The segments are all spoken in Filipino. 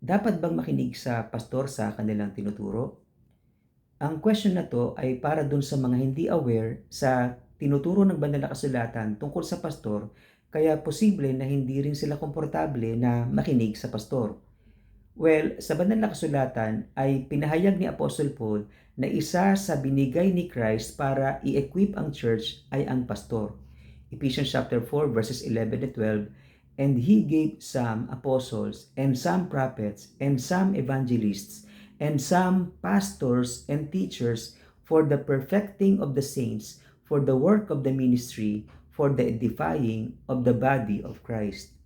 Dapat bang makinig sa pastor sa kanilang tinuturo? Ang question na to ay para dun sa mga hindi aware sa tinuturo ng banal na kasulatan tungkol sa pastor, kaya posible na hindi rin sila komportable na makinig sa pastor. Well, sa banal na kasulatan ay pinahayag ni Apostle Paul na isa sa binigay ni Christ para i-equip ang church ay ang pastor. Ephesians chapter 4 verses 11 and 12 And he gave some apostles, and some prophets, and some evangelists, and some pastors and teachers for the perfecting of the saints, for the work of the ministry, for the edifying of the body of Christ.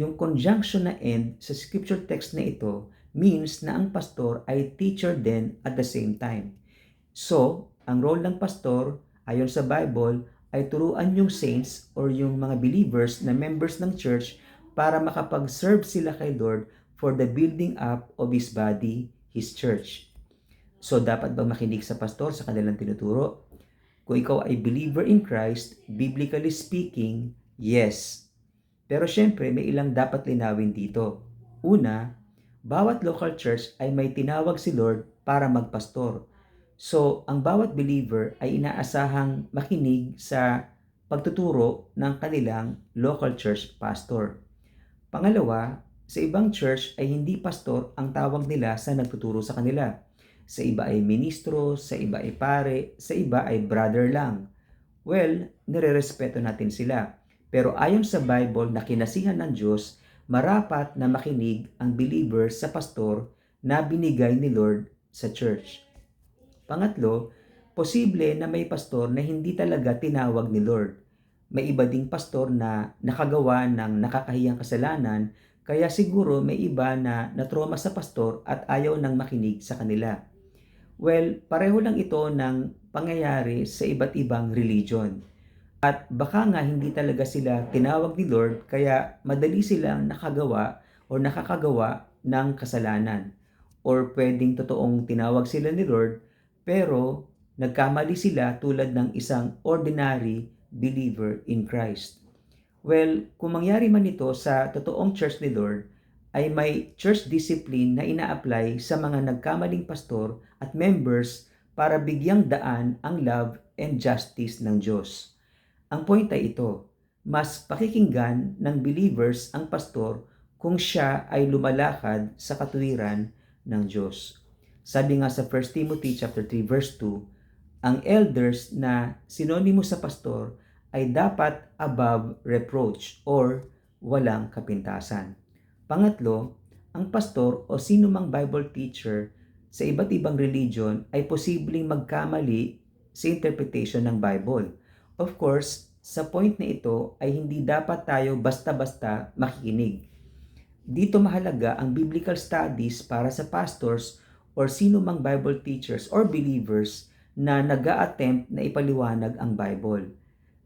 Yung conjunction na end sa scripture text na ito means na ang pastor ay teacher din at the same time. So, ang role ng pastor ayon sa Bible ay turuan yung saints or yung mga believers na members ng church para makapag-serve sila kay Lord for the building up of His body, His church. So dapat ba makinig sa pastor sa kanilang tinuturo? Kung ikaw ay believer in Christ, biblically speaking, yes. Pero syempre may ilang dapat linawin dito. Una, bawat local church ay may tinawag si Lord para magpastor. So, ang bawat believer ay inaasahang makinig sa pagtuturo ng kanilang local church pastor. Pangalawa, sa ibang church ay hindi pastor ang tawag nila sa nagtuturo sa kanila. Sa iba ay ministro, sa iba ay pare, sa iba ay brother lang. Well, nirerespeto natin sila. Pero ayon sa Bible na kinasihan ng Diyos, marapat na makinig ang believer sa pastor na binigay ni Lord sa church. Pangatlo, posible na may pastor na hindi talaga tinawag ni Lord. May iba ding pastor na nakagawa ng nakakahiyang kasalanan kaya siguro may iba na natroma sa pastor at ayaw nang makinig sa kanila. Well, pareho lang ito ng pangyayari sa iba't ibang religion. At baka nga hindi talaga sila tinawag ni Lord kaya madali silang nakagawa o nakakagawa ng kasalanan. Or pwedeng totoong tinawag sila ni Lord pero nagkamali sila tulad ng isang ordinary believer in Christ. Well, kung mangyari man ito sa totoong church ni Lord, ay may church discipline na ina-apply sa mga nagkamaling pastor at members para bigyang daan ang love and justice ng Diyos. Ang point ay ito, mas pakikinggan ng believers ang pastor kung siya ay lumalakad sa katuwiran ng Diyos. Sabi nga sa 1 Timothy chapter 3 verse 2, ang elders na sinonimo sa pastor ay dapat above reproach or walang kapintasan. Pangatlo, ang pastor o sino mang Bible teacher sa iba't ibang religion ay posibleng magkamali sa interpretation ng Bible. Of course, sa point na ito ay hindi dapat tayo basta-basta makikinig. Dito mahalaga ang biblical studies para sa pastors or sino mang Bible teachers or believers na nag attempt na ipaliwanag ang Bible.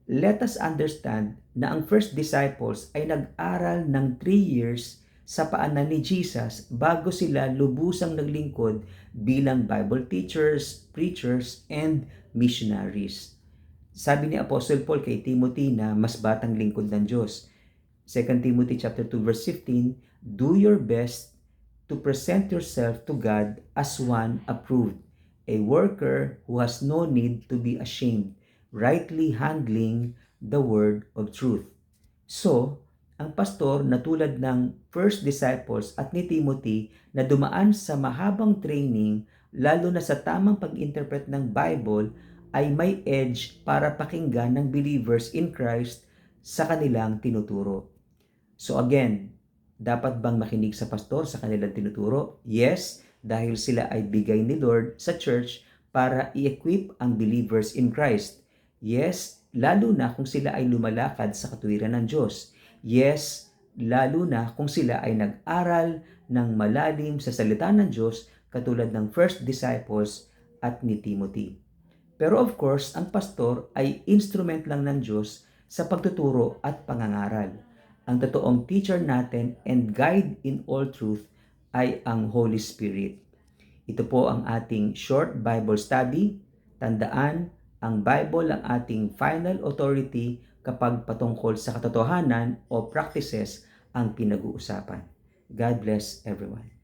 Let us understand na ang first disciples ay nag-aral ng 3 years sa paanan ni Jesus bago sila lubusang naglingkod bilang Bible teachers, preachers, and missionaries. Sabi ni Apostle Paul kay Timothy na mas batang lingkod ng Diyos. 2 Timothy chapter 2 verse 15, Do your best to present yourself to God as one approved, a worker who has no need to be ashamed, rightly handling the word of truth. So, ang pastor na tulad ng first disciples at ni Timothy na dumaan sa mahabang training lalo na sa tamang pag-interpret ng Bible ay may edge para pakinggan ng believers in Christ sa kanilang tinuturo. So again, dapat bang makinig sa pastor sa kanilang tinuturo? Yes, dahil sila ay bigay ni Lord sa church para i-equip ang believers in Christ. Yes, lalo na kung sila ay lumalakad sa katuwiran ng Diyos. Yes, lalo na kung sila ay nag-aral ng malalim sa salita ng Diyos katulad ng first disciples at ni Timothy. Pero of course, ang pastor ay instrument lang ng Diyos sa pagtuturo at pangangaral ang totoong teacher natin and guide in all truth ay ang Holy Spirit. Ito po ang ating short Bible study. Tandaan, ang Bible ang ating final authority kapag patungkol sa katotohanan o practices ang pinag-uusapan. God bless everyone.